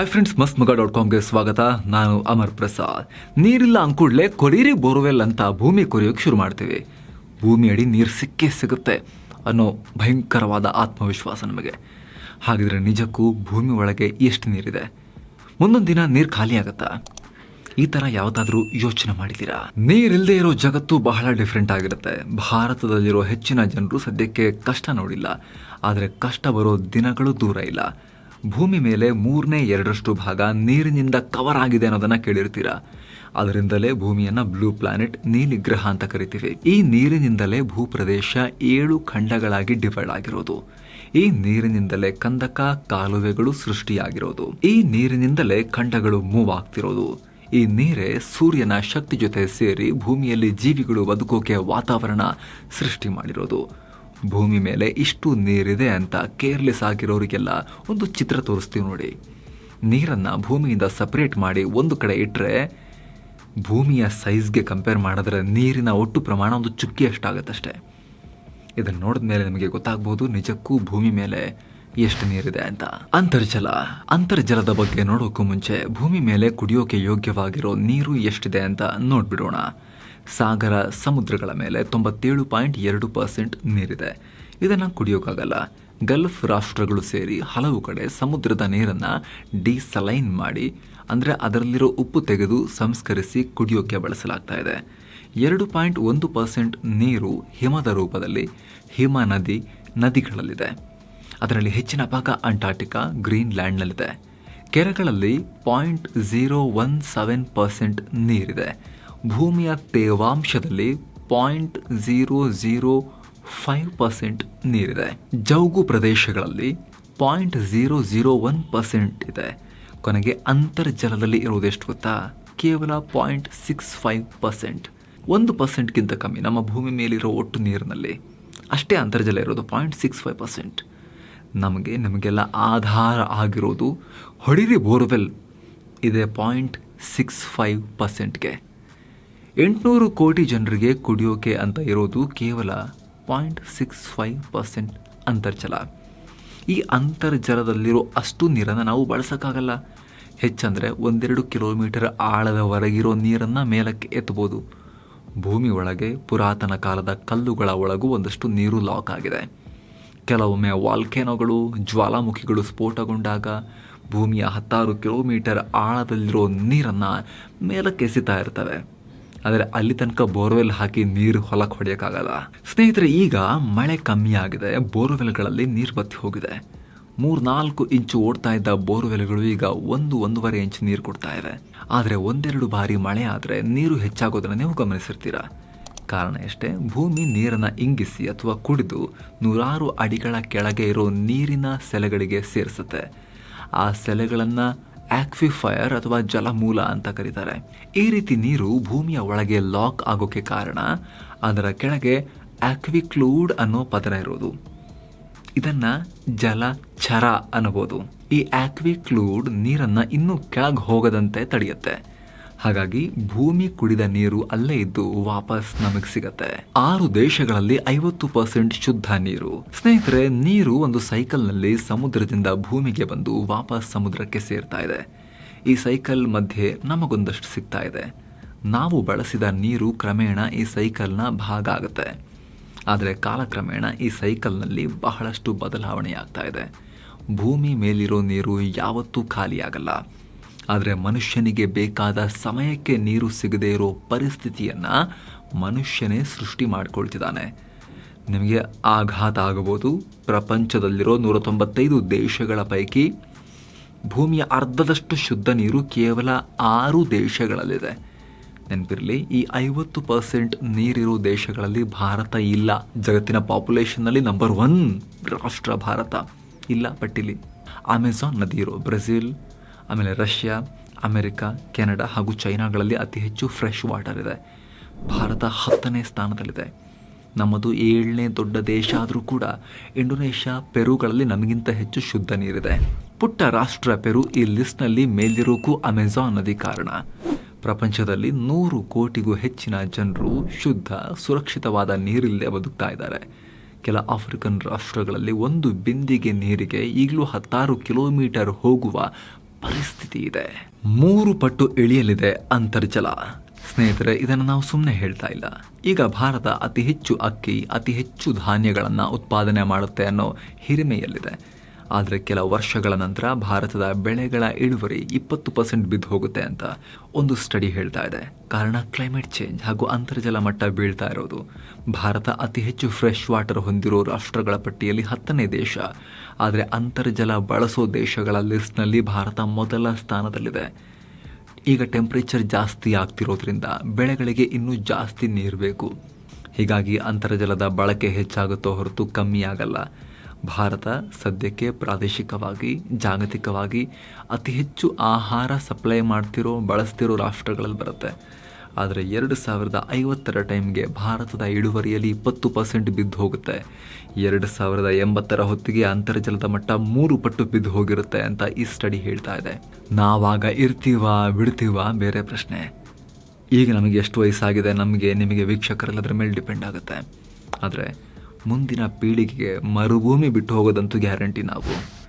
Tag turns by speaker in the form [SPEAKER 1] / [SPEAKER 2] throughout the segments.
[SPEAKER 1] Hi friends ಮಸ್ತ್ ಮಗ dot ಕಾಮ್ಗೆ ಸ್ವಾಗತ. ನಾನು ಅಮರ್ ಪ್ರಸಾದ್. ನೀರಿಲ್ಲ ಅಂಕೂಡ್ಲೆ ಕೊಡೀರಿ ಬೋರ್ವೆಲ್ ಅಂತ ಭೂಮಿ ಕೊರೆಯೋಕೆ ಶುರು ಮಾಡ್ತೀವಿ. ಭೂಮಿ ಅಡಿ ನೀರು ಸಿಕ್ಕೇ ಸಿಗುತ್ತೆ ಅನ್ನೋ ಭಯಂಕರವಾದ ಆತ್ಮವಿಶ್ವಾಸ ನಮಗೆ. ಹಾಗಿದ್ರೆ ನಿಜಕ್ಕೂ ಭೂಮಿ ಒಳಗೆ ಎಷ್ಟು ನೀರಿದೆ? ಮುಂದೊಂದು ದಿನ ನೀರು ಖಾಲಿ ಈ ಥರ ಯಾವುದಾದ್ರೂ ಯೋಚನೆ ಮಾಡಿದ್ದೀರಾ? ನೀರಿಲ್ಲದೆ ಇರೋ ಜಗತ್ತು ಬಹಳ ಡಿಫ್ರೆಂಟ್ ಆಗಿರುತ್ತೆ. ಭಾರತದಲ್ಲಿರೋ ಹೆಚ್ಚಿನ ಜನರು ಸದ್ಯಕ್ಕೆ ಕಷ್ಟ ನೋಡಿಲ್ಲ. ಆದರೆ ಕಷ್ಟ ಬರೋ ದಿನಗಳು ದೂರ ಇಲ್ಲ. ಭೂಮಿ ಮೇಲೆ ಮೂರನೇ ಎರಡರಷ್ಟು ಭಾಗ ನೀರಿನಿಂದ ಕವರ್ ಆಗಿದೆ ಅನ್ನೋದನ್ನ ಕೇಳಿರ್ತೀರಾ? ಅದರಿಂದಲೇ ಭೂಮಿಯನ್ನ ಬ್ಲೂ ಪ್ಲಾನೆಟ್ ನೀಲಿ ಗ್ರಹ ಅಂತ ಕರಿತೀವಿ. ಈ ನೀರಿನಿಂದಲೇ ಭೂಪ್ರದೇಶ ಏಳು ಖಂಡಗಳಾಗಿ ಡಿವೈಡ್ ಆಗಿರೋದು. ಈ ನೀರಿನಿಂದಲೇ ಕಂದಕ, ಕಾಲುವೆಗಳು ಸೃಷ್ಟಿಯಾಗಿರೋದು. ಈ ನೀರಿನಿಂದಲೇ ಖಂಡಗಳು ಮೂವ್ ಆಗ್ತಿರೋದು. ಈ ನೀರೇ ಸೂರ್ಯನ ಶಕ್ತಿ ಜೊತೆ ಸೇರಿ ಭೂಮಿಯಲ್ಲಿ ಜೀವಿಗಳು ಬದುಕೋಕೆ ವಾತಾವರಣ ಸೃಷ್ಟಿ ಮಾಡಿರೋದು. ಭೂಮಿ ಮೇಲೆ ಇಷ್ಟು ನೀರಿದೆ ಅಂತ ಕೇರ್ಲೆಸ್ ಆಗಿರೋರಿಗೆಲ್ಲ ಒಂದು ಚಿತ್ರ ತೋರಿಸ್ತೀವಿ ನೋಡಿ. ನೀರನ್ನು ಭೂಮಿಯಿಂದ ಸಪ್ರೇಟ್ ಮಾಡಿ ಒಂದು ಕಡೆ ಇಟ್ಟರೆ ಭೂಮಿಯ ಸೈಜ್ಗೆ ಕಂಪೇರ್ ಮಾಡಿದ್ರೆ ನೀರಿನ ಒಟ್ಟು ಪ್ರಮಾಣ ಒಂದು ಚುಕ್ಕಿ ಅಷ್ಟಾಗತ್ತಷ್ಟೇ. ಇದನ್ನು ನೋಡಿದ ಮೇಲೆ ನಿಮಗೆ ಗೊತ್ತಾಗ್ಬೋದು ನಿಜಕ್ಕೂ ಭೂಮಿ ಮೇಲೆ ಎಷ್ಟು ನೀರಿದೆ ಅಂತ. ಅಂತರ್ಜಲ. ಅಂತರ್ಜಲದ ಬಗ್ಗೆ ನೋಡೋಕ್ಕೂ ಮುಂಚೆ ಭೂಮಿ ಮೇಲೆ ಕುಡಿಯೋಕೆ ಯೋಗ್ಯವಾಗಿರೋ ನೀರು ಎಷ್ಟಿದೆ ಅಂತ ನೋಡ್ಬಿಡೋಣ. ಸಾಗರ ಸಮುದ್ರಗಳ ಮೇಲೆ ತೊಂಬತ್ತೇಳು ಪಾಯಿಂಟ್ ಎರಡು ಪರ್ಸೆಂಟ್ ನೀರಿದೆ. ಇದನ್ನು ಕುಡಿಯೋಕ್ಕಾಗಲ್ಲ ಗಲ್ಫ್ ರಾಷ್ಟ್ರಗಳು ಸೇರಿ ಹಲವು ಕಡೆ ಸಮುದ್ರದ ನೀರನ್ನು ಡಿಸಲೈನ್ ಮಾಡಿ, ಅಂದರೆ ಅದರಲ್ಲಿರೋ ಉಪ್ಪು ತೆಗೆದು ಸಂಸ್ಕರಿಸಿ ಕುಡಿಯೋಕೆ ಬಳಸಲಾಗ್ತಾ ಇದೆ. ಎರಡು ಪಾಯಿಂಟ್ ಒಂದು ಪರ್ಸೆಂಟ್ ನೀರು ಹಿಮದ ರೂಪದಲ್ಲಿ ಹಿಮ ನದಿ, ನದಿಗಳಲ್ಲಿದೆ. ಅದರಲ್ಲಿ ಹೆಚ್ಚಿನ ಭಾಗ ಅಂಟಾರ್ಟಿಕಾ ಗ್ರೀನ್ಲ್ಯಾಂಡ್ನಲ್ಲಿದೆ. ಕೆರೆಗಳಲ್ಲಿ point zero one seven percent ನೀರಿದೆ. ಭೂಮಿಯ ತೇವಾಂಶದಲ್ಲಿ point zero zero five percent ನೀರಿದೆ. ಜೌಗು ಪ್ರದೇಶಗಳಲ್ಲಿ point zero zero one percent ಇದೆ. ಕೊನೆಗೆ ಅಂತರ್ಜಲದಲ್ಲಿ ಇರುವುದೆಷ್ಟು ಗೊತ್ತಾ? ಕೇವಲ ಪಾಯಿಂಟ್ ಸಿಕ್ಸ್ ಫೈವ್ ಪರ್ಸೆಂಟ್. ಒಂದು ಪರ್ಸೆಂಟ್ಗಿಂತ ಕಮ್ಮಿ ನಮ್ಮ ಭೂಮಿ ಮೇಲಿರೋ ಒಟ್ಟು ನೀರಿನಲ್ಲಿ. ಅಷ್ಟೇ ಅಂತರ್ಜಲ ಇರೋದು ಪಾಯಿಂಟ್ ಸಿಕ್ಸ್ ಫೈವ್ ಪರ್ಸೆಂಟ್. ನಮಗೆ ನಮಗೆಲ್ಲ ಆಧಾರ ಆಗಿರೋದು ಹೊಡಿರಿ ಬೋರ್ವೆಲ್. ಇದೆ ಪಾಯಿಂಟ್ ಸಿಕ್ಸ್ ಫೈವ್ ಪರ್ಸೆಂಟ್ಗೆ. ಎಂಟುನೂರು ಕೋಟಿ ಜನರಿಗೆ ಕುಡಿಯೋಕೆ ಅಂತ ಇರೋದು ಕೇವಲ ಪಾಯಿಂಟ್ ಸಿಕ್ಸ್ ಫೈವ್ ಪರ್ಸೆಂಟ್ ಅಂತರ್ಜಲ. ಈ ಅಂತರ್ಜಲದಲ್ಲಿರೋ ಅಷ್ಟು ನೀರನ್ನು ನಾವು ಬಳಸೋಕ್ಕಾಗಲ್ಲ. ಹೆಚ್ಚಂದರೆ ಒಂದೆರಡು ಕಿಲೋಮೀಟರ್ ಆಳದವರೆಗಿರೋ ನೀರನ್ನು ಮೇಲಕ್ಕೆ ಎತ್ತಬೋದು ಭೂಮಿ ಒಳಗೆ ಪುರಾತನ ಕಾಲದ ಕಲ್ಲುಗಳ ಒಳಗೂ ಒಂದಷ್ಟು ನೀರು ಲಾಕ್ ಆಗಿದೆ. ಕೆಲವೊಮ್ಮೆ ವಾಲ್ಕೇನೋಗಳು, ಜ್ವಾಲಾಮುಖಿಗಳು ಸ್ಫೋಟಗೊಂಡಾಗ ಭೂಮಿಯ ಹತ್ತಾರು ಕಿಲೋಮೀಟರ್ ಆಳದಲ್ಲಿರೋ ನೀರನ್ನು ಮೇಲಕ್ಕೆ ಎಸಿತಾ ಇರ್ತವೆ. ಆದರೆ ಅಲ್ಲಿ ತನಕ ಬೋರ್ವೆಲ್ ಹಾಕಿ ನೀರು ಹೊಲಕ್ಕೆ ಹೊಡೆಯೋಕ್ಕಾಗಲ್ಲ. ಸ್ನೇಹಿತರೆ, ಈಗ ಮಳೆ ಕಮ್ಮಿ ಆಗಿದೆ. ಬೋರ್ವೆಲ್ಗಳಲ್ಲಿ ನೀರು ಬತ್ತಿ ಹೋಗಿದೆ. ಮೂರ್ನಾಲ್ಕು ಇಂಚು ಓಡ್ತಾ ಇದ್ದ ಬೋರ್ವೆಲ್ಗಳು ಈಗ ಒಂದು, ಒಂದೂವರೆ ಇಂಚು ನೀರು ಕೊಡ್ತಾ ಇವೆ ಆದರೆ ಒಂದೆರಡು ಬಾರಿ ಮಳೆ ಆದರೆ ನೀರು ಹೆಚ್ಚಾಗೋದನ್ನು ನೀವು ಗಮನಿಸಿರ್ತೀರಾ? ಕಾರಣ ಎಷ್ಟೇ? ಭೂಮಿ ನೀರನ್ನು ಇಂಗಿಸಿ ಅಥವಾ ಕುಡಿದು ನೂರಾರು ಅಡಿಗಳ ಕೆಳಗೆ ಇರೋ ನೀರಿನ ಸೆಲೆಗಳಿಗೆ ಸೇರಿಸುತ್ತೆ. ಆ ಸೆಲೆಗಳನ್ನು ಆಕ್ವಿಫೈರ್ ಅಥವಾ ಜಲಮೂಲ ಅಂತ ಕರೀತಾರೆ. ಈ ರೀತಿ ನೀರು ಭೂಮಿಯ ಒಳಗೆ ಲಾಕ್ ಆಗೋಕೆ ಕಾರಣ ಅದರ ಕೆಳಗೆ ಆಕ್ವಿಕ್ಲೂಡ್ ಅನ್ನೋ ಪದರ ಇರೋದು. ಇದನ್ನ ಛರ ಅನ್ನಬಹುದು ಈ ಆಕ್ವಿಕ್ಲೂಡ್ ನೀರನ್ನ ಇನ್ನೂ ಕೆಳಗೆ ಹೋಗದಂತೆ ತಡೆಯುತ್ತೆ. ಹಾಗಾಗಿ ಭೂಮಿ ಕುಡಿದ ನೀರು ಅಲ್ಲೇ ಇದ್ದು ವಾಪಸ್ ನಮಗೆ ಸಿಗತ್ತೆ. ಆರು ದೇಶಗಳಲ್ಲಿ ಐವತ್ತು ಪರ್ಸೆಂಟ್ ಶುದ್ಧ ನೀರು. ಸ್ನೇಹಿತರೆ, ನೀರು ಒಂದು ಸೈಕಲ್ನಲ್ಲಿ ಸಮುದ್ರದಿಂದ ಭೂಮಿಗೆ ಬಂದು ವಾಪಸ್ ಸಮುದ್ರಕ್ಕೆ ಸೇರ್ತಾ ಇದೆ. ಈ ಸೈಕಲ್ ಮಧ್ಯೆ ನಮಗೊಂದಷ್ಟು ಸಿಗ್ತಾ ಇದೆ. ನಾವು ಬಳಸಿದ ನೀರು ಕ್ರಮೇಣ ಈ ಸೈಕಲ್ನ ಭಾಗ ಆಗುತ್ತೆ. ಆದರೆ ಕಾಲಕ್ರಮೇಣ ಈ ಸೈಕಲ್ನಲ್ಲಿ ಬಹಳಷ್ಟು ಬದಲಾವಣೆಯಾಗ್ತಾ ಇದೆ. ಭೂಮಿ ಮೇಲಿರೋ ನೀರು ಯಾವತ್ತೂ ಖಾಲಿಯಾಗಲ್ಲ. ಆದರೆ ಮನುಷ್ಯನಿಗೆ ಬೇಕಾದ ಸಮಯಕ್ಕೆ ನೀರು ಸಿಗದೇ ಇರೋ ಪರಿಸ್ಥಿತಿಯನ್ನು ಮನುಷ್ಯನೇ ಸೃಷ್ಟಿ ಮಾಡಿಕೊಳ್ತಿದ್ದಾನೆ. ನಿಮಗೆ ಆಘಾತ ಆಗಬಹುದು. ಪ್ರಪಂಚದಲ್ಲಿರೋ ನೂರ ತೊಂಬತ್ತೈದು ದೇಶಗಳ ಪೈಕಿ ಭೂಮಿಯ ಅರ್ಧದಷ್ಟು ಶುದ್ಧ ನೀರು ಕೇವಲ ಆರು ದೇಶಗಳಲ್ಲಿದೆ. ನೆನಪಿರಲಿ, ಈ ಐವತ್ತು ಪರ್ಸೆಂಟ್ ನೀರಿರೋ ದೇಶಗಳಲ್ಲಿ ಭಾರತ ಇಲ್ಲ. ಜಗತ್ತಿನ ಪಾಪ್ಯುಲೇಷನ್ನಲ್ಲಿ ನಂಬರ್ ಒನ್ ರಾಷ್ಟ್ರ ಭಾರತ. ಇಲ್ಲ, ಪಟ್ಟಿಲಿ. ಅಮೆಝಾನ್ ನದಿ ಇರೋ ಬ್ರೆಜಿಲ್ ಆಮೇಲೆ ರಷ್ಯಾ, ಅಮೆರಿಕ, ಕೆನಡಾ ಹಾಗೂ ಚೈನಾಗಳಲ್ಲಿ ಅತಿ ಹೆಚ್ಚು ಫ್ರೆಶ್ ವಾಟರ್ ಇದೆ. ಭಾರತ ಹತ್ತನೇ ಸ್ಥಾನದಲ್ಲಿದೆ. ನಮ್ಮದು ಏಳನೇ ದೊಡ್ಡ ದೇಶ ಆದರೂ ಕೂಡ ಇಂಡೋನೇಷ್ಯಾ, ಪೆರುಗಳಲ್ಲಿ ನಮಗಿಂತ ಹೆಚ್ಚು ಶುದ್ಧ ನೀರಿದೆ. ಪುಟ್ಟ ರಾಷ್ಟ್ರ ಪೆರು ಈ ಲಿಸ್ಟ್ನಲ್ಲಿ ಮೇಲಿರೋಕ್ಕೂ ಅಮೆಝಾನ್ ನದಿ ಕಾರಣ. ಪ್ರಪಂಚದಲ್ಲಿ ನೂರು ಕೋಟಿಗೂ ಹೆಚ್ಚಿನ ಜನರು ಶುದ್ಧ, ಸುರಕ್ಷಿತವಾದ ನೀರಿಲ್ಲದೆ ಬದುಕ್ತಾ ಇದ್ದಾರೆ. ಕೆಲ ಆಫ್ರಿಕನ್ ರಾಷ್ಟ್ರಗಳಲ್ಲಿ ಒಂದು ಬಿಂದಿಗೆ ನೀರಿಗೆ ಈಗಲೂ ಹತ್ತಾರು ಕಿಲೋಮೀಟರ್ ಹೋಗುವ ಪರಿಸ್ಥಿತಿ ಇದೆ. ಮೂರು ಪಟ್ಟು ಇಳಿಯಲಿದೆ ಅಂತರ್ಜಲ. ಸ್ನೇಹಿತರೆ, ಇದನ್ನು ನಾವು ಸುಮ್ಮನೆ ಹೇಳ್ತಾ ಇಲ್ಲ. ಈಗ ಭಾರತ ಅತಿ ಹೆಚ್ಚು ಅಕ್ಕಿ, ಅತಿ ಹೆಚ್ಚು ಧಾನ್ಯಗಳನ್ನು ಉತ್ಪಾದನೆ ಮಾಡುತ್ತೆ ಅನ್ನೋ ಹಿರಿಮೆಯಲ್ಲಿದೆ. ಆದರೆ ಕೆಲ ವರ್ಷಗಳ ನಂತರ ಭಾರತದ ಬೆಳೆಗಳ ಇಳುವರಿ ಇಪ್ಪತ್ತು ಪರ್ಸೆಂಟ್ ಬಿದ್ದು ಹೋಗುತ್ತೆ ಅಂತ ಒಂದು ಸ್ಟಡಿ ಹೇಳ್ತಾ ಇದೆ. ಕಾರಣ ಕ್ಲೈಮೇಟ್ ಚೇಂಜ್ ಹಾಗೂ ಅಂತರ್ಜಲ ಮಟ್ಟ ಬೀಳ್ತಾ ಇರೋದು. ಭಾರತ ಅತಿ ಹೆಚ್ಚು ಫ್ರೆಶ್ ವಾಟರ್ ಹೊಂದಿರೋ ರಾಷ್ಟ್ರಗಳ ಪಟ್ಟಿಯಲ್ಲಿ ಹತ್ತನೇ ದೇಶ. ಆದರೆ ಅಂತರ್ಜಲ ಬಳಸೋ ದೇಶಗಳ ಲಿಸ್ಟ್ನಲ್ಲಿ ಭಾರತ ಮೊದಲ ಸ್ಥಾನದಲ್ಲಿದೆ. ಈಗ ಟೆಂಪ್ರೇಚರ್ ಜಾಸ್ತಿ ಆಗ್ತಿರೋದ್ರಿಂದ ಬೆಳೆಗಳಿಗೆ ಇನ್ನೂ ಜಾಸ್ತಿ ನೀರು ಬೇಕು. ಹೀಗಾಗಿ ಅಂತರ್ಜಲದ ಬಳಕೆ ಹೆಚ್ಚಾಗುತ್ತೋ ಹೊರತು ಕಮ್ಮಿ ಆಗಲ್ಲ. ಭಾರತ ಸದ್ಯಕ್ಕೆ ಪ್ರಾದೇಶಿಕವಾಗಿ, ಜಾಗತಿಕವಾಗಿ ಅತಿ ಹೆಚ್ಚು ಆಹಾರ ಸಪ್ಲೈ ಮಾಡ್ತಿರೋ, ಬಳಸ್ತಿರೋ ರಾಷ್ಟ್ರಗಳಲ್ಲಿ ಬರುತ್ತೆ. ಆದರೆ ಎರಡು ಸಾವಿರದ ಐವತ್ತರ ಟೈಮ್ಗೆ ಭಾರತದ ಇಳುವರಿಯಲ್ಲಿ ಇಪ್ಪತ್ತು ಪರ್ಸೆಂಟ್ ಬಿದ್ದು ಹೋಗುತ್ತೆ. ಎರಡು ಸಾವಿರದ ಎಂಬತ್ತರ ಹೊತ್ತಿಗೆ ಅಂತರ್ಜಲದ ಮಟ್ಟ ಮೂರು ಪಟ್ಟು ಬಿದ್ದು ಹೋಗಿರುತ್ತೆ ಅಂತ ಈ ಸ್ಟಡಿ ಹೇಳ್ತಾ ಇದೆ. ನಾವಾಗ ಇರ್ತೀವಾ, ಬಿಡ್ತೀವಾ? ಬೇರೆ ಪ್ರಶ್ನೆ. ಈಗ ನಮಗೆ ಎಷ್ಟು ವಯಸ್ಸಾಗಿದೆ, ನಮಗೆ, ನಿಮಗೆ ವೀಕ್ಷಕರೆಲ್ಲ ಅದ್ರ ಮೇಲೆ ಡಿಪೆಂಡ್ ಆಗುತ್ತೆ. ಆದರೆ ಮುಂದಿನ ಪೀಳಿಗೆಗೆ ಮರುಭೂಮಿ ಬಿಟ್ಟು ಹೋಗೋದಂತೂ ಗ್ಯಾರಂಟಿ ನಾವು.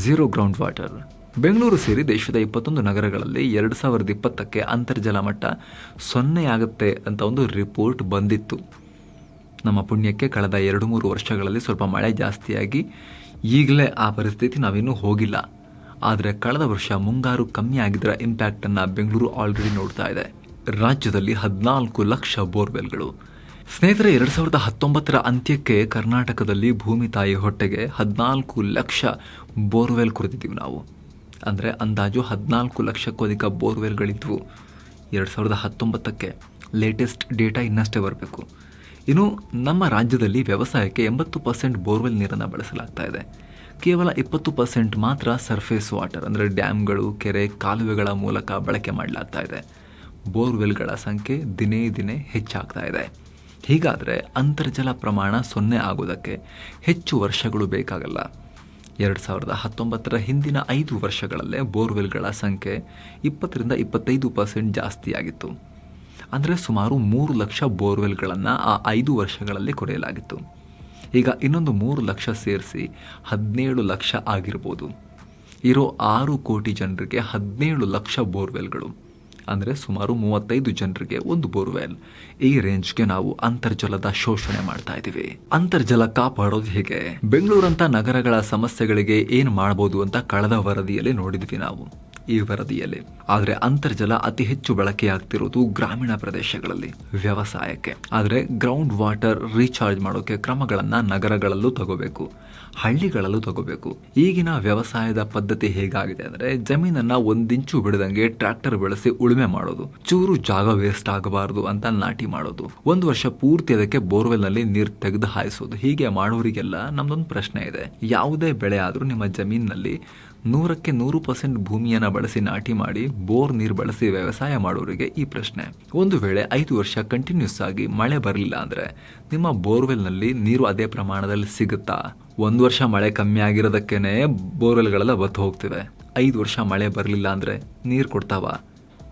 [SPEAKER 1] Zero ground water. ಬೆಂಗಳೂರು ಸೇರಿ ದೇಶದ ಇಪ್ಪತ್ತೊಂದು ನಗರಗಳಲ್ಲಿ ಎರಡು ಸಾವಿರದ ಇಪ್ಪತ್ತಕ್ಕೆ ಅಂತರ್ಜಲ ಮಟ್ಟ ಸೊನ್ನೆಯಾಗುತ್ತೆ ಅಂತ ಒಂದು ರಿಪೋರ್ಟ್ ಬಂದಿತ್ತು. ನಮ್ಮ ಪುಣ್ಯಕ್ಕೆ ಕಳೆದ ಎರಡು ಮೂರು ವರ್ಷಗಳಲ್ಲಿ ಸ್ವಲ್ಪ ಮಳೆ ಜಾಸ್ತಿಯಾಗಿ ಈಗಲೇ ಆ ಪರಿಸ್ಥಿತಿ ನಾವಿನ್ನೂ ಹೋಗಿಲ್ಲ. ಆದರೆ ಕಳೆದ ವರ್ಷ ಮುಂಗಾರು ಕಮ್ಮಿ ಆಗಿದ್ದರ ಇಂಪ್ಯಾಕ್ಟನ್ನು ಬೆಂಗಳೂರು ಆಲ್ರೆಡಿ ನೋಡ್ತಾ ಇದೆ. ರಾಜ್ಯದಲ್ಲಿ ಹದಿನಾಲ್ಕು ಲಕ್ಷ ಬೋರ್ವೆಲ್ಗಳು. ಸ್ನೇಹಿತರೆ, ಎರಡು ಸಾವಿರದ ಹತ್ತೊಂಬತ್ತರ ಅಂತ್ಯಕ್ಕೆ ಕರ್ನಾಟಕದಲ್ಲಿ ಭೂಮಿ ತಾಯಿ ಹೊಟ್ಟೆಗೆ ಹದಿನಾಲ್ಕು ಲಕ್ಷ ಬೋರ್ವೆಲ್ ಕುರಿತಿದ್ದೀವಿ ನಾವು. ಅಂದರೆ ಅಂದಾಜು ಹದಿನಾಲ್ಕು ಲಕ್ಷಕ್ಕೂ ಅಧಿಕ ಬೋರ್ವೆಲ್ಗಳಿದ್ವು ಎರಡು ಸಾವಿರದ ಹತ್ತೊಂಬತ್ತಕ್ಕೆ ಲೇಟೆಸ್ಟ್ ಡೇಟಾ ಇನ್ನಷ್ಟೇ ಬರಬೇಕು. ಇನ್ನು ನಮ್ಮ ರಾಜ್ಯದಲ್ಲಿ ವ್ಯವಸಾಯಕ್ಕೆ ಎಂಬತ್ತು ಪರ್ಸೆಂಟ್ ಬೋರ್ವೆಲ್ ನೀರನ್ನು ಬಳಸಲಾಗ್ತಾ ಇದೆ. ಕೇವಲ ಇಪ್ಪತ್ತು ಪರ್ಸೆಂಟ್ ಮಾತ್ರ ಸರ್ಫೇಸ್ ವಾಟರ್ ಅಂದರೆ ಡ್ಯಾಮ್ಗಳು, ಕೆರೆ, ಕಾಲುವೆಗಳ ಮೂಲಕ ಬಳಕೆ ಮಾಡಲಾಗ್ತಾ ಇದೆ. ಬೋರ್ವೆಲ್ಗಳ ಸಂಖ್ಯೆ ದಿನೇ ದಿನೇ ಹೆಚ್ಚಾಗ್ತಾ ಇದೆ. ಹೀಗಾದರೆ ಅಂತರ್ಜಲ ಪ್ರಮಾಣ ಸೊನ್ನೆ ಆಗೋದಕ್ಕೆ ಹೆಚ್ಚು ವರ್ಷಗಳು ಬೇಕಾಗಲ್ಲ. ಎರಡು ಸಾವಿರದ ಹತ್ತೊಂಬತ್ತರ ಹಿಂದಿನ ಐದು ವರ್ಷಗಳಲ್ಲೇ ಬೋರ್ವೆಲ್ಗಳ ಸಂಖ್ಯೆ ಇಪ್ಪತ್ತರಿಂದ ಇಪ್ಪತ್ತೈದು ಪರ್ಸೆಂಟ್ ಜಾಸ್ತಿಯಾಗಿತ್ತು. ಅಂದರೆ ಸುಮಾರು ಮೂರು ಲಕ್ಷ ಬೋರ್ವೆಲ್ಗಳನ್ನು ಆ ಐದು ವರ್ಷಗಳಲ್ಲಿ ಕೊರೆಯಲಾಗಿತ್ತು. ಈಗ ಇನ್ನೊಂದು ಮೂರು ಲಕ್ಷ ಸೇರಿಸಿ ಹದಿನೇಳು ಲಕ್ಷ ಆಗಿರ್ಬೋದು. ಇರೋ ಆರು ಕೋಟಿ ಜನರಿಗೆ ಹದಿನೇಳು ಲಕ್ಷ ಬೋರ್ವೆಲ್ಗಳು. ಅಂದರೆ ಸುಮಾರು ಮೂವತ್ತೈದು ಜನರಿಗೆ ಒಂದು ಬೋರ್ವೆಲ್. ಈ ರೇಂಜ್ಗೆ ನಾವು ಅಂತರ್ಜಲದ ಶೋಷಣೆ ಮಾಡ್ತಾ ಇದ್ದೀವಿ. ಅಂತರ್ಜಲ ಕಾಪಾಡೋದು ಹೇಗೆ? ಬೆಂಗಳೂರಂತ ನಗರಗಳ ಸಮಸ್ಯೆಗಳಿಗೆ ಏನು ಮಾಡಬಹುದು ಅಂತ ಕಳೆದ ವರದಿಯಲ್ಲಿ ನೋಡಿದ್ವಿ ನಾವು. ಈ ವರದಿಯಲ್ಲಿ. ಆದರೆ ಅಂತರ್ಜಲ ಅತಿ ಹೆಚ್ಚು ಬಳಕೆಯಾಗ್ತಿರೋದು ಗ್ರಾಮೀಣ ಪ್ರದೇಶಗಳಲ್ಲಿ, ವ್ಯವಸಾಯಕ್ಕೆ. ಆದರೆ ಗ್ರೌಂಡ್ ವಾಟರ್ ರೀಚಾರ್ಜ್ ಮಾಡೋಕೆ ಕ್ರಮಗಳನ್ನ ನಗರಗಳಲ್ಲೂ ತಗೋಬೇಕು, ಹಳ್ಳಿಗಳಲ್ಲೂ ತಗೋಬೇಕು. ಈಗಿನ ವ್ಯವಸಾಯದ ಪದ್ಧತಿ ಹೇಗಾಗಿದೆ ಅಂದರೆ ಜಮೀನನ್ನ ಒಂದಿಂಚು ಬಿಡದಂಗೆ ಟ್ರ್ಯಾಕ್ಟರ್ ಬಳಸಿ ಉಳುಮೆ ಮಾಡೋದು, ಚೂರು ಜಾಗ ವೇಸ್ಟ್ ಆಗಬಾರದು ಅಂತ ನಾಟಿ ಮಾಡೋದು. ಒಂದು ವರ್ಷ ಪೂರ್ತಿ ಅದಕ್ಕೆ ಬೋರ್ವೆಲ್ನಲ್ಲಿ ನೀರು ತೆಗೆದು ಹಾಯಿಸೋದು. ಹೀಗೆ ಮಾಡೋರಿಗೆಲ್ಲ ನಮ್ದೊಂದು ಪ್ರಶ್ನೆ ಇದೆ. ಯಾವುದೇ ಬೆಳೆ ಆದರೂ ನಿಮ್ಮ ಜಮೀನಿನಲ್ಲಿ ನೂರಕ್ಕೆ ನೂರು ಪರ್ಸೆಂಟ್ ಭೂಮಿಯನ್ನ ಬಳಸಿ ನಾಟಿ ಮಾಡಿ ಬೋರ್ ನೀರು ಬಳಸಿ ವ್ಯವಸಾಯ ಮಾಡೋರಿಗೆ ಈ ಪ್ರಶ್ನೆ. ಒಂದು ವೇಳೆ ಐದು ವರ್ಷ ಕಂಟಿನ್ಯೂಸ್ ಆಗಿ ಮಳೆ ಬರಲಿಲ್ಲ ಅಂದರೆ ನಿಮ್ಮ ಬೋರ್ವೆಲ್ನಲ್ಲಿ ನೀರು ಅದೇ ಪ್ರಮಾಣದಲ್ಲಿ ಸಿಗುತ್ತಾ? ಒಂದು ವರ್ಷ ಮಳೆ ಕಮ್ಮಿ ಆಗಿರೋದಕ್ಕೇನೆ ಬೋರ್ವೆಲ್ಗಳೆಲ್ಲ ಬತ್ತು ಹೋಗ್ತಿವೆ. ಐದು ವರ್ಷ ಮಳೆ ಬರಲಿಲ್ಲ ಅಂದರೆ ನೀರು ಕೊಡ್ತಾವ?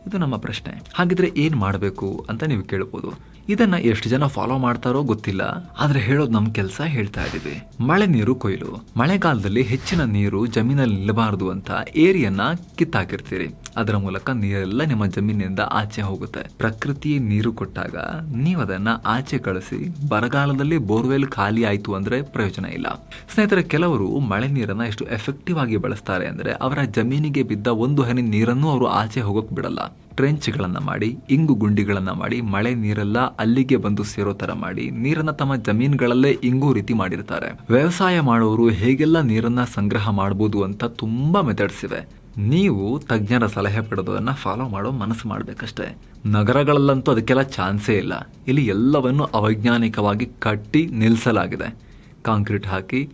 [SPEAKER 1] ಇದು ನಮ್ಮ ಪ್ರಶ್ನೆ. ಹಾಗಿದ್ರೆ ಏನು ಮಾಡಬೇಕು ಅಂತ ನೀವು ಕೇಳ್ಬೋದು. ಇದನ್ನ ಎಷ್ಟು ಜನ ಫಾಲೋ ಮಾಡ್ತಾರೋ ಗೊತ್ತಿಲ್ಲ, ಆದ್ರೆ ಹೇಳೋದು ನಮ್ ಕೆಲಸ ಹೇಳ್ತಾ ಇದೀವಿ. ಮಳೆ ನೀರು ಕೊಯ್ಲು. ಮಳೆಗಾಲದಲ್ಲಿ ಹೆಚ್ಚಿನ ನೀರು ಜಮೀನಲ್ಲಿ ನಿಲ್ಲಬಾರದು ಅಂತ ಏರಿಯನ್ನ ಕಿತ್ತಾಕಿರ್ತೀರಿ. ಅದರ ಮೂಲಕ ನೀರೆಲ್ಲ ನಿಮ್ಮ ಜಮೀನಿನಿಂದ ಆಚೆ ಹೋಗುತ್ತೆ. ಪ್ರಕೃತಿ ನೀರು ಕೊಟ್ಟಾಗ ನೀವು ಅದನ್ನ ಆಚೆ ಕಳಿಸಿ, ಬರಗಾಲದಲ್ಲಿ ಬೋರ್ವೆಲ್ ಖಾಲಿ ಆಯ್ತು ಅಂದ್ರೆ ಪ್ರಯೋಜನ ಇಲ್ಲ. ಸ್ನೇಹಿತರೆ, ಕೆಲವರು ಮಳೆ ನೀರನ್ನ ಎಷ್ಟು ಎಫೆಕ್ಟಿವ್ ಆಗಿ ಬಳಸ್ತಾರೆ ಅಂದ್ರೆ ಅವರ ಜಮೀನಿಗೆ ಬಿದ್ದ ಒಂದು ಹನಿ ನೀರನ್ನು ಅವರು ಆಚೆ ಹೋಗೋಕ್ ಬಿಡಲ್ಲ. ಟ್ರೆಂಚ್ಗಳನ್ನ ಮಾಡಿ, ಇಂಗು ಗುಂಡಿಗಳನ್ನು ಮಾಡಿ, ಮಳೆ ನೀರೆಲ್ಲ ಅಲ್ಲಿಗೆ ಬಂದು ಸೇರೋ ಥರ ಮಾಡಿ, ನೀರನ್ನ ತಮ್ಮ ಜಮೀನುಗಳಲ್ಲೇ ಇಂಗು ರೀತಿ ಮಾಡಿರ್ತಾರೆ. ವ್ಯವಸಾಯ ಮಾಡೋರು ಹೇಗೆಲ್ಲ ನೀರನ್ನ ಸಂಗ್ರಹ ಮಾಡಬಹುದು ಅಂತ ತುಂಬಾ ಮೆಥಡ್ಸ್ ಇವೆ. ನೀವು ತಜ್ಞರ ಸಲಹೆ ಪಡೆದೋದನ್ನ ಫಾಲೋ ಮಾಡೋ ಮನಸ್ಸು ಮಾಡ್ಬೇಕಷ್ಟೇ. ನಗರಗಳಲ್ಲಂತೂ ಅದಕ್ಕೆಲ್ಲ ಚಾನ್ಸೇ ಇಲ್ಲ. ಇಲ್ಲಿ ಎಲ್ಲವನ್ನು ಅವೈಜ್ಞಾನಿಕವಾಗಿ ಕಟ್ಟಿ ನಿಲ್ಲಿಸಲಾಗಿದೆ ಕಾಂಕ್ರೀಟ್ ಹಾಕಿ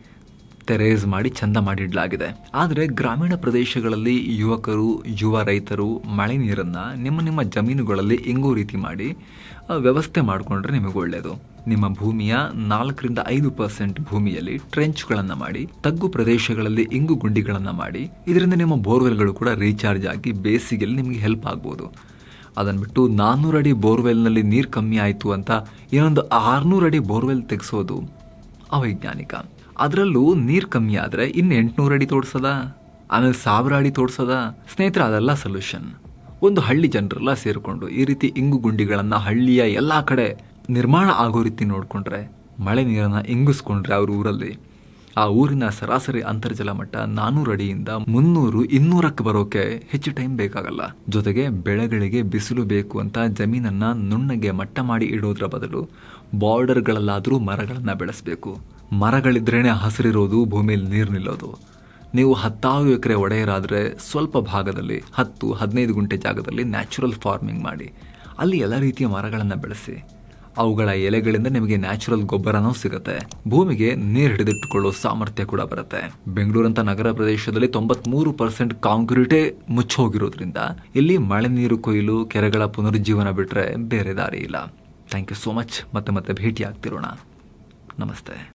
[SPEAKER 1] ತೆರೇಸ್ ಮಾಡಿ ಚಂದ ಮಾಡಿಡಲಾಗಿದೆ. ಆದರೆ ಗ್ರಾಮೀಣ ಪ್ರದೇಶಗಳಲ್ಲಿ ಯುವಕರು, ಯುವ ರೈತರು ಮಳೆ ನೀರನ್ನು ನಿಮ್ಮ ನಿಮ್ಮ ಜಮೀನುಗಳಲ್ಲಿ ಇಂಗು ರೀತಿ ಮಾಡಿ ವ್ಯವಸ್ಥೆ ಮಾಡಿಕೊಂಡ್ರೆ ನಿಮಗೆ ಒಳ್ಳೆಯದು ನಿಮ್ಮ ಭೂಮಿಯ ನಾಲ್ಕರಿಂದ ಐದು ಪರ್ಸೆಂಟ್ ಭೂಮಿಯಲ್ಲಿ ಟ್ರೆಂಚ್ಗಳನ್ನು ಮಾಡಿ, ತಗ್ಗು ಪ್ರದೇಶಗಳಲ್ಲಿ ಇಂಗು ಗುಂಡಿಗಳನ್ನು ಮಾಡಿ, ಇದರಿಂದ ನಿಮ್ಮ ಬೋರ್ವೆಲ್ಗಳು ಕೂಡ ರೀಚಾರ್ಜ್ ಆಗಿ ಬೇಸಿಗೆಯಲ್ಲಿ ನಿಮಗೆ ಹೆಲ್ಪ್ ಆಗ್ಬೋದು. ಅದನ್ನು ಬಿಟ್ಟು ನಾನ್ನೂರು ಅಡಿ ಬೋರ್ವೆಲ್ನಲ್ಲಿ ನೀರು ಕಮ್ಮಿ ಆಯಿತು ಅಂತ ಇನ್ನೊಂದು ಆರ್ನೂರು ಅಡಿ ಬೋರ್ವೆಲ್ ತೆಗೆಸೋದು ಅವೈಜ್ಞಾನಿಕ. ಅದರಲ್ಲೂ ನೀರು ಕಮ್ಮಿ ಆದರೆ ಇನ್ನು ಎಂಟುನೂರು ಅಡಿ ತೋಡ್ಸದ? ಆಮೇಲೆ ಸಾವಿರಾಡಿ ತೋಡ್ಸೋದ? ಸ್ನೇಹಿತರ, ಅದೆಲ್ಲ ಸೊಲ್ಯೂಷನ್ ಒಂದು ಹಳ್ಳಿ ಜನರೆಲ್ಲ ಸೇರಿಕೊಂಡು ಈ ರೀತಿ ಇಂಗು ಗುಂಡಿಗಳನ್ನು ಹಳ್ಳಿಯ ಎಲ್ಲ ಕಡೆ ನಿರ್ಮಾಣ ಆಗೋ ರೀತಿ ನೋಡಿಕೊಂಡ್ರೆ, ಮಳೆ ನೀರನ್ನು ಇಂಗಿಸ್ಕೊಂಡ್ರೆ ಅವ್ರ ಊರಲ್ಲಿ, ಆ ಊರಿನ ಸರಾಸರಿ ಅಂತರ್ಜಲ ಮಟ್ಟ ನಾನ್ನೂರು ಅಡಿಯಿಂದ ಮುನ್ನೂರು ಇನ್ನೂರಕ್ಕೆ ಬರೋಕೆ ಹೆಚ್ಚು ಟೈಮ್ ಬೇಕಾಗಲ್ಲ. ಜೊತೆಗೆ ಬೆಳೆಗಳಿಗೆ ಬಿಸಿಲು ಬೇಕು ಅಂತ ಜಮೀನನ್ನು ನುಣ್ಣಗೆ ಮಟ್ಟ ಮಾಡಿ ಇಡೋದ್ರ ಬದಲು ಬಾರ್ಡರ್ಗಳಲ್ಲಾದರೂ ಮರಗಳನ್ನು ಬೆಳೆಸಬೇಕು. ಮರಗಳಿದ್ರೇನೆ ಹಸಿರಿರೋದು, ಭೂಮಿಯಲ್ಲಿ ನೀರು ನಿಲ್ಲೋದು. ನೀವು ಹತ್ತಾರು ಎಕರೆ ಒಡೆಯರಾದರೆ ಸ್ವಲ್ಪ ಭಾಗದಲ್ಲಿ, ಹತ್ತು, ಹದಿನೈದು ಗುಂಟೆ ಜಾಗದಲ್ಲಿ ನ್ಯಾಚುರಲ್ ಫಾರ್ಮಿಂಗ್ ಮಾಡಿ. ಅಲ್ಲಿ ಎಲ್ಲ ರೀತಿಯ ಮರಗಳನ್ನು ಬೆಳೆಸಿ. ಅವುಗಳ ಎಲೆಗಳಿಂದ ನಿಮಗೆ ನ್ಯಾಚುರಲ್ ಗೊಬ್ಬರನೂ ಸಿಗುತ್ತೆ. ಭೂಮಿಗೆ ನೀರು ಹಿಡಿದಿಟ್ಟುಕೊಳ್ಳೋ ಸಾಮರ್ಥ್ಯ ಕೂಡ ಬರುತ್ತೆ. ಬೆಂಗಳೂರಂತ ನಗರ ಪ್ರದೇಶದಲ್ಲಿ ತೊಂಬತ್ಮೂರು ಪರ್ಸೆಂಟ್ ಕಾಂಕ್ರೀಟೇ ಮುಚ್ಚೋಗಿರೋದ್ರಿಂದ ಇಲ್ಲಿ ಮಳೆ ನೀರು ಕೊಯ್ಲು, ಕೆರೆಗಳ ಪುನರುಜ್ಜೀವನ ಬಿಟ್ಟರೆ ಬೇರೆ ದಾರಿ ಇಲ್ಲ. ಥ್ಯಾಂಕ್ ಯು ಸೋ ಮಚ್ ಮತ್ತೆ ಮತ್ತೆ ಭೇಟಿ ಆಗ್ತಿರೋಣ ನಮಸ್ತೆ.